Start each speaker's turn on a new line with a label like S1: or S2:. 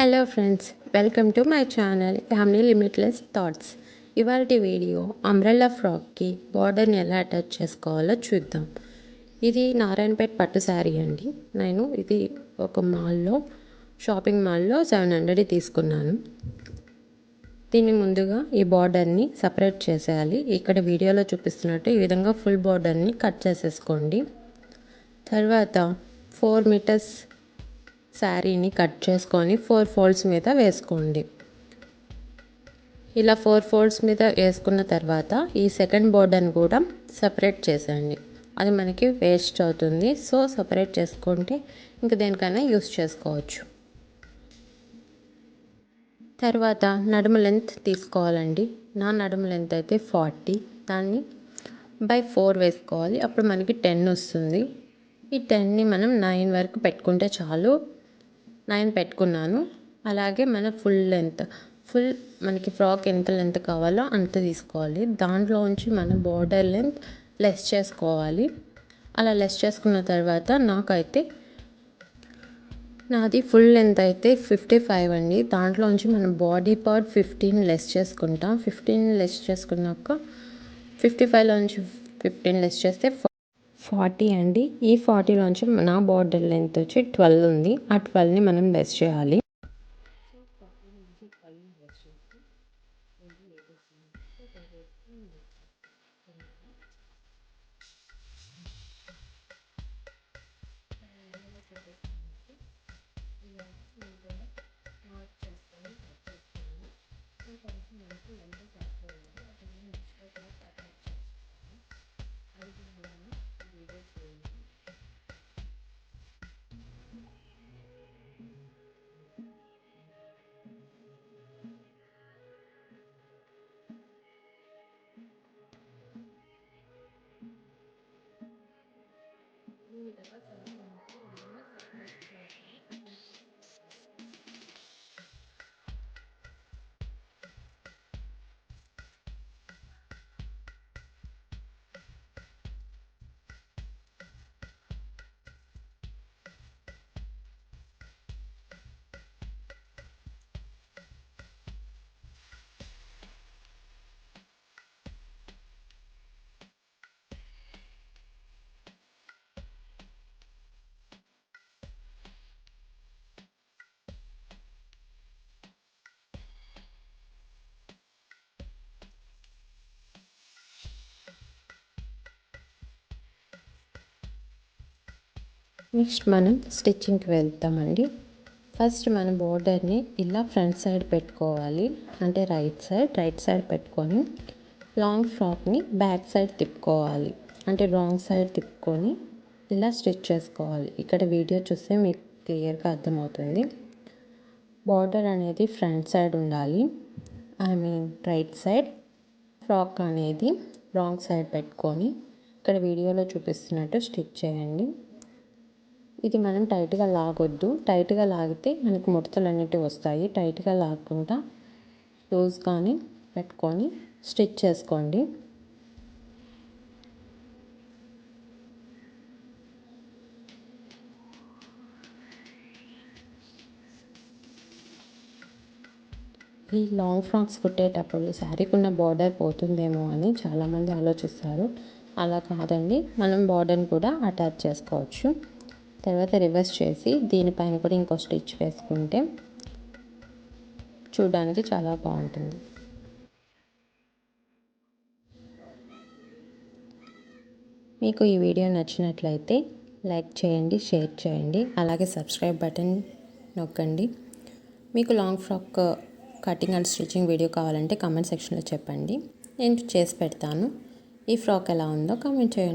S1: Hello friends welcome to my channel family limitless thoughts ఇవాళ video umbrella ఫ్రాక్కి బార్డర్ని ఎలా అటాచ్ చేసుకోవాలో చూద్దాం. ఇది నారాయణపేట పట్టు శారీ అండి. నేను ఇది ఒక మాల్లో షాపింగ్ మాల్లో సెవెన్ హండ్రెడ్ తీసుకున్నాను. దీన్ని ముందుగా ఈ బార్డర్ని సపరేట్ చేసేయాలి. ఇక్కడ వీడియోలో చూపిస్తున్నట్టు ఈ విధంగా ఫుల్ బార్డర్ని కట్ చేసేసుకోండి. తర్వాత ఫోర్ మీటర్స్ శారీని కట్ చేసుకొని ఫోర్ ఫోల్డ్స్ మీద వేసుకోండి. ఇలా ఫోర్ ఫోల్డ్స్ మీద వేసుకున్న తర్వాత ఈ సెకండ్ బోర్డర్ని కూడా సపరేట్ చేసేయండి. అది మనకి వేస్ట్ అవుతుంది. సో సపరేట్ చేసుకుంటే ఇంక దేనికైనా యూస్ చేసుకోవచ్చు. తర్వాత నడుము లెంత్ తీసుకోవాలండి. నా నడుము లెంత్ అయితే ఫార్టీ. దాన్ని బై ఫోర్ వేసుకోవాలి. అప్పుడు మనకి టెన్ వస్తుంది. ఈ టెన్ని మనం నైన్ వరకు పెట్టుకుంటే చాలు. నైన్ పెట్టుకున్నాను. అలాగే మన ఫుల్ లెంత్ ఫుల్ మనకి ఫ్రాక్ ఎంత లెంత్ కావాలో అంత తీసుకోవాలి. దాంట్లో ఉంచి మన బార్డర్ లెంత్ లెస్ చేసుకోవాలి. అలా లెస్ చేసుకున్న తర్వాత నాకైతే నాది ఫుల్ లెంత్ అయితే ఫిఫ్టీ ఫైవ్ అండి. దాంట్లోంచి మన బాడీ పార్ట్ ఫిఫ్టీన్ లెస్ చేసుకుంటాం. ఫిఫ్టీన్ లెస్ చేసుకున్నాక ఫిఫ్టీ ఫైవ్లోంచి ఫిఫ్టీన్ లెస్ చేస్తే ఫార్టీ అండి. ఈ ఫార్టీలోంచి నా బార్డర్ లెంత్ వచ్చి ట్వెల్వ్ ఉంది. ఆ ట్వెల్వ్ని మనం బెస్ట్ చేయాలి. నెక్స్ట్ మనం స్టిచ్చింగ్కి వెళ్తామండి. ఫస్ట్ మన బోర్డర్ని ఇలా ఫ్రంట్ సైడ్ పెట్టుకోవాలి. అంటే రైట్ సైడ్ రైట్ సైడ్ పెట్టుకొని లాంగ్ ఫ్రాక్ని బ్యాక్ సైడ్ తిప్పుకోవాలి. అంటే రాంగ్ సైడ్ తిప్పుకొని ఇలా స్టిచ్ చేసుకోవాలి. ఇక్కడ వీడియో చూస్తే మీకు క్లియర్గా అర్థమవుతుంది. బార్డర్ అనేది ఫ్రంట్ సైడ్ ఉండాలి. I mean right side frock అనేది రాంగ్ సైడ్ పెట్టుకొని ఇక్కడ వీడియోలో చూపిస్తున్నట్టు స్టిచ్ చేయండి. ఇది మనం టైట్గా లాగొద్దు. టైట్గా లాగితే మనకు ముడతలు అనేటివి వస్తాయి. టైట్గా లాగకుండా లూజ్గానే పెట్టుకొని స్టిచ్ చేసుకోండి. ఈ లాంగ్ ఫ్రాక్స్ కుట్టేటప్పుడు శారీకి ఉన్న బార్డర్ పోతుందేమో అని చాలామంది ఆలోచిస్తారు. అలా కాదండి. మనం బార్డర్ని కూడా అటాచ్ చేసుకోవచ్చు. తర్వాత రివర్స్ చేసి దీనిపైన కూడా ఇంకో స్టిచ్ వేసుకుంటే చూడడానికి చాలా బాగుంటుంది. మీకు ఈ వీడియో నచ్చినట్లయితే లైక్ చేయండి షేర్ చేయండి అలాగే సబ్స్క్రైబ్ బటన్ నొక్కండి. మీకు long frock cutting and stitching video కావాలంటే కామెంట్ సెక్షన్లో చెప్పండి. నేను చేసి పెడతాను. ఈ ఫ్రాక్ ఎలా ఉందో కామెంట్ చేయండి.